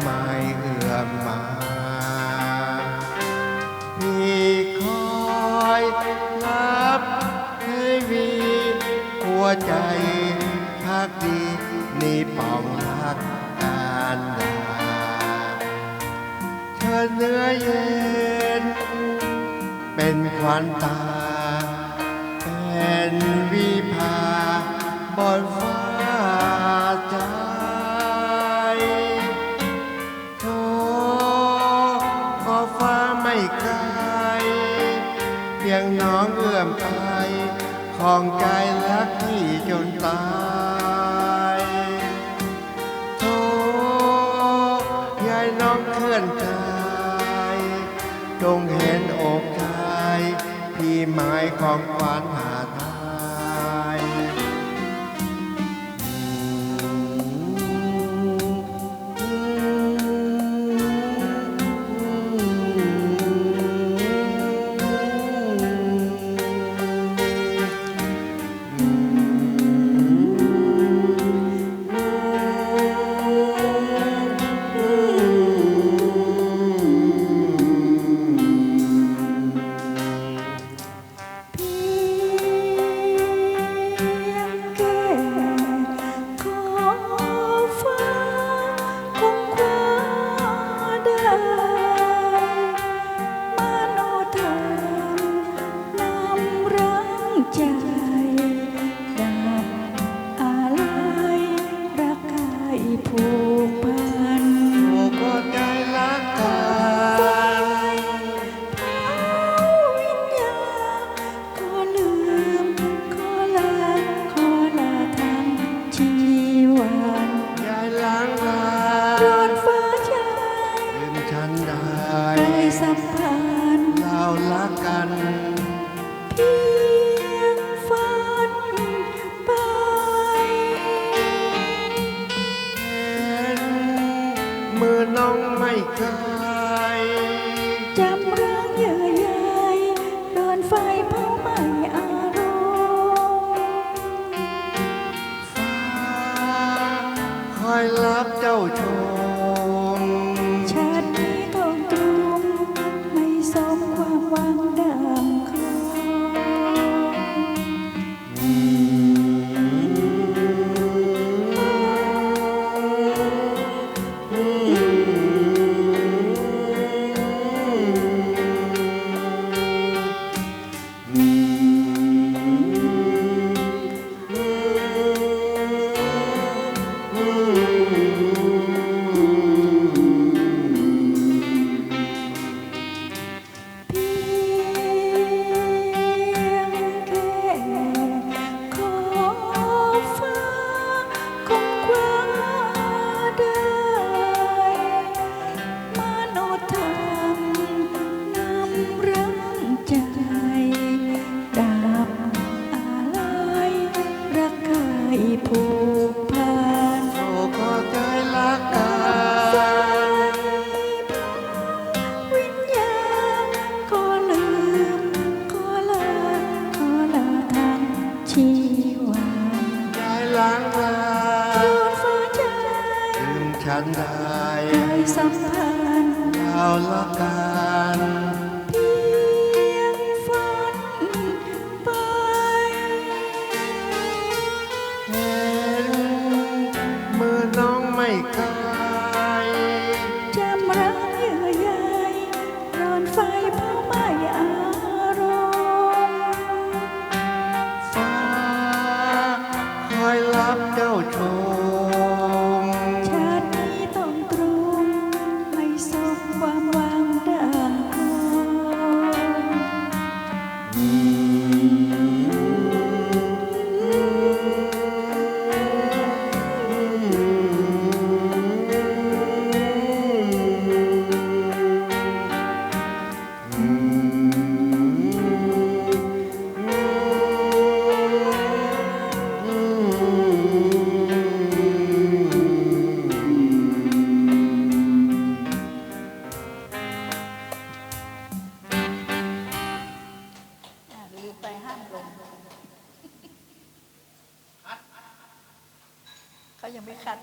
ไม่เอื้อมมาพี่คอยรับให้วีหัวใจพักดีนี่ป่องรักการลาเธอเนื้อเย็น เป็นควันตา เป็นวิภาบนฟ้า พียงน้องเอื้อมไปของใจรักที่จนตายโทยายน้องเคลื่อนกายจงเห็นอกชายที่หมายของขวันหา ไม่เคยจำรังเยื่อใยโดนไฟเผาไหม้อารมณ์ฟ้าคอยรับเจ้าชม ผูกพันโอ้ก็ใจรักกันวิญญาณขอลืมขอลาขอลาทำชีวันยายล้างลาโดนฟ้าใจลืมฉันได้ใครสัมพันธ์เรารักกัน ไม่ไกลจำรักเยื่อใยร้อนไฟเผาไหม้อารมณ์ฟ้าคอยรับเจ้าชม ยังไม่คัด